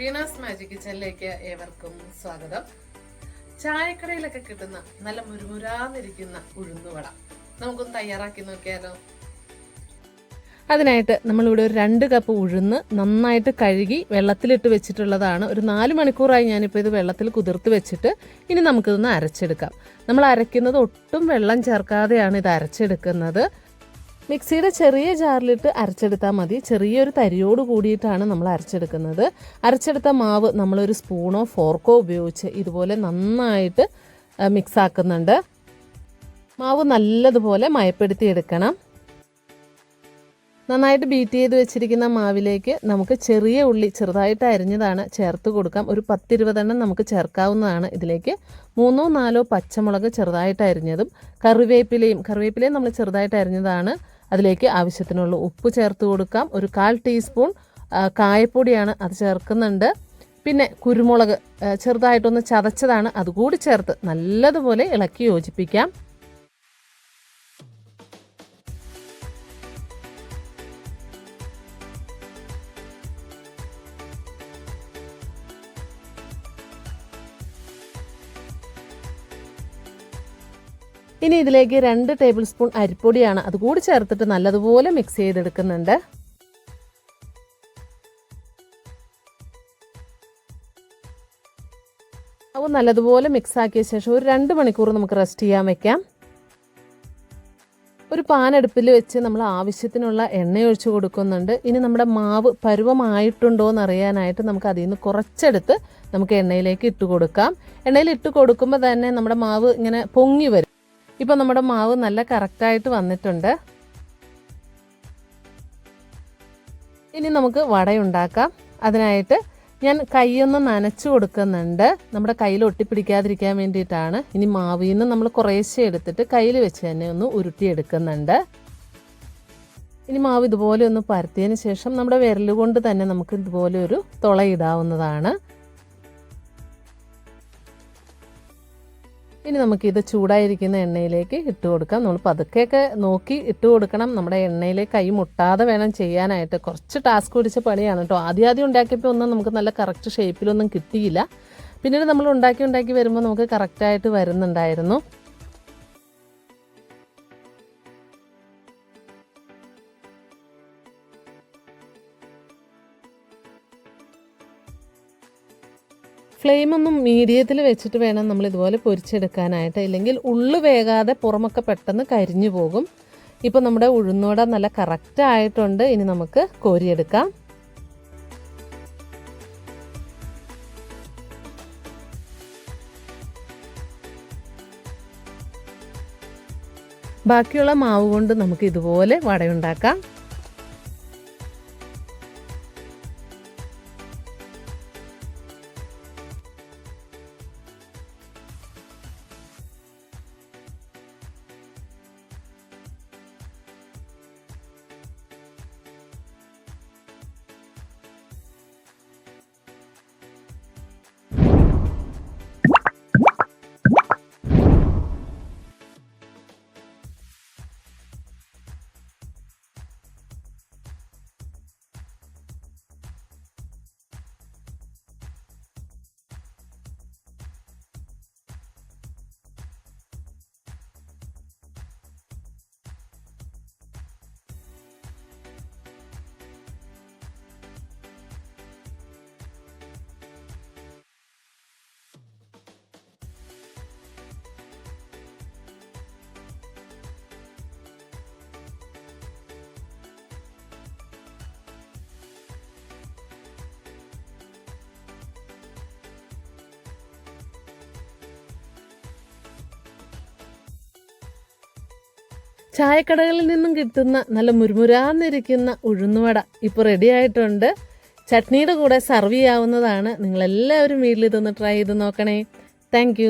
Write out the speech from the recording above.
Veena's magic കിച്ചണിലേക്ക് ഏവർക്കും സ്വാഗതം. ചായക്കടയിലൊക്കെ കിട്ടുന്ന നല്ല മുരുമുരാന്നിരിക്കുന്ന ഉഴുന്നുവട. നമുക്കൊന്ന് തയ്യാറാക്കി നോക്കിയാലോ? അതിനായിട്ട് നമ്മളിവിടെ ഒരു രണ്ട് കപ്പ് ഉഴുന്ന് നന്നായിട്ട് കഴുകി വെള്ളത്തിലിട്ട് വെച്ചിട്ടുള്ളതാണ്. ഒരു നാല് മണിക്കൂറായി ഞാനിപ്പോൾ ഇത് വെള്ളത്തിൽ കുതിർത്ത് വെച്ചിട്ട് ഇനി നമുക്കിതൊന്ന് അരച്ചെടുക്കാം. നമ്മൾ അരയ്ക്കുന്നത് ഒട്ടും വെള്ളം ചേർക്കാതെയാണ് ഇത് അരച്ചെടുക്കുന്നത്. മിക്സിയുടെ ചെറിയ ജാറിലിട്ട് അരച്ചെടുത്താൽ മതി. ചെറിയൊരു തരിയോട് കൂടിയിട്ടാണ് നമ്മൾ അരച്ചെടുക്കുന്നത്. അരച്ചെടുത്ത മാവ് നമ്മളൊരു സ്പൂണോ ഫോർക്കോ ഉപയോഗിച്ച് ഇതുപോലെ നന്നായിട്ട് മിക്സ് ആക്കുന്നുണ്ട്. മാവ് നല്ലതുപോലെ മയപ്പെടുത്തി എടുക്കണം. നന്നായിട്ട് ബീറ്റ് ചെയ്ത് വെച്ചിരിക്കുന്ന മാവിലേക്ക് നമുക്ക് ചെറിയ ഉള്ളി ചെറുതായിട്ട് അരിഞ്ഞതാണ് ചേർത്ത് കൊടുക്കാം. ഒരു പത്തിരുപതെണ്ണം നമുക്ക് ചേർക്കാവുന്നതാണ് ഇതിലേക്ക്. മൂന്നോ നാലോ പച്ചമുളക് ചെറുതായിട്ട് അരിഞ്ഞതും കറിവേപ്പിലയും കറിവേപ്പിലയും നമ്മൾ ചെറുതായിട്ട് അരിഞ്ഞതാണ്. അതിലേക്ക് ആവശ്യത്തിനുള്ള ഉപ്പ് ചേർത്ത് കൊടുക്കാം. ഒരു കാൽ ടീസ്പൂൺ കായപ്പൊടിയാണ് അത് ചേർക്കുന്നുണ്ട്. പിന്നെ കുരുമുളക് ചെറുതായിട്ടൊന്ന് ചതച്ചതാണ് അതുകൂടി ചേർത്ത് നല്ലതുപോലെ ഇളക്കി യോജിപ്പിക്കാം. ഇനി ഇതിലേക്ക് രണ്ട് ടേബിൾ സ്പൂൺ അരിപ്പൊടിയാണ് അതുകൂടി ചേർത്തിട്ട് നല്ലതുപോലെ മിക്സ് ചെയ്തെടുക്കുന്നുണ്ട്. അവ നല്ലതുപോലെ മിക്സ് ആക്കിയ ശേഷം ഒരു രണ്ട് മണിക്കൂർ നമുക്ക് റെസ്റ്റ് ചെയ്യാൻ വെക്കാം. ഒരു പാനടുപ്പിൽ വെച്ച് നമ്മൾ ആവശ്യത്തിനുള്ള എണ്ണ ഒഴിച്ചു കൊടുക്കുന്നുണ്ട്. ഇനി നമ്മുടെ മാവ് പരുവമായിട്ടുണ്ടോ എന്ന് അറിയാനായിട്ട് നമുക്ക് അതിൽ നിന്ന് കുറച്ചെടുത്ത് നമുക്ക് എണ്ണയിലേക്ക് ഇട്ട് കൊടുക്കാം. എണ്ണയിൽ ഇട്ട് കൊടുക്കുമ്പോൾ തന്നെ നമ്മുടെ മാവ് ഇങ്ങനെ പൊങ്ങി വരും. ഇപ്പം നമ്മുടെ മാവ് നല്ല കറക്റ്റായിട്ട് വന്നിട്ടുണ്ട്. ഇനി നമുക്ക് വടയുണ്ടാക്കാം. അതിനായിട്ട് ഞാൻ കൈയൊന്ന് നനച്ചു കൊടുക്കുന്നുണ്ട്. നമ്മുടെ കയ്യിൽ ഒട്ടിപ്പിടിക്കാതിരിക്കാൻ വേണ്ടിയിട്ടാണ്. ഇനി മാവിൽ നിന്ന് നമ്മൾ കുറേശ്ശെ എടുത്തിട്ട് കയ്യിൽ വെച്ച് തന്നെ ഒന്ന് ഉരുട്ടിയെടുക്കുന്നുണ്ട്. ഇനി മാവ് ഇതുപോലെ ഒന്ന് പരത്തിയതിന് ശേഷം നമ്മുടെ വിരലുകൊണ്ട് തന്നെ നമുക്ക് ഇതുപോലെ ഒരു തുളയിടാവുന്നതാണ് ഇനി നമുക്കിത് ചൂടായിരിക്കുന്ന എണ്ണയിലേക്ക് ഇട്ട് കൊടുക്കാം. നമ്മൾ പതുക്കെയൊക്കെ നോക്കി ഇട്ട് കൊടുക്കണം. നമ്മുടെ എണ്ണയിലേക്ക് കൈ മുട്ടാതെ വേണം ചെയ്യാനായിട്ട്. കുറച്ച് ടാസ്ക് പിടിച്ച പണിയാണ് കേട്ടോ. ആദ്യം ആദ്യം ഉണ്ടാക്കിയപ്പോൾ ഒന്നും നമുക്ക് നല്ല കറക്റ്റ് ഷേപ്പിലൊന്നും കിട്ടിയില്ല. പിന്നീട് നമ്മൾ ഉണ്ടാക്കി ഉണ്ടാക്കി വരുമ്പോൾ നമുക്ക് കറക്റ്റായിട്ട് വരുന്നുണ്ടായിരുന്നു. ഫ്ലെയിം ഒന്നും മീഡിയത്തിൽ വെച്ചിട്ട് വേണം നമ്മൾ ഇതുപോലെ പൊരിച്ചെടുക്കാനായിട്ട്. ഇല്ലെങ്കിൽ ഉള്ളു വേകാതെ പുറമൊക്കെ പെട്ടെന്ന് കരിഞ്ഞു പോകും. ഇപ്പോൾ നമ്മുടെ ഉഴുന്നോട നല്ല കറക്റ്റ് ആയിട്ടുണ്ട്. ഇനി നമുക്ക് കോരിയെടുക്കാം. ബാക്കിയുള്ള മാവ് കൊണ്ട് നമുക്ക് ഇതുപോലെ വടയുണ്ടാക്കാം. ചായക്കടകളിൽ നിന്നും കിട്ടുന്ന നല്ല മുരുമുരാന്നിരിക്കുന്ന ഉഴുന്നുവട ഇപ്പോൾ റെഡി ആയിട്ടുണ്ട്. ചട്നിയുടെ കൂടെ സർവ് ചെയ്യാവുന്നതാണ്. നിങ്ങളെല്ലാവരും വീട്ടിൽ ഇതൊന്ന് ട്രൈ ചെയ്ത് നോക്കണേ. താങ്ക്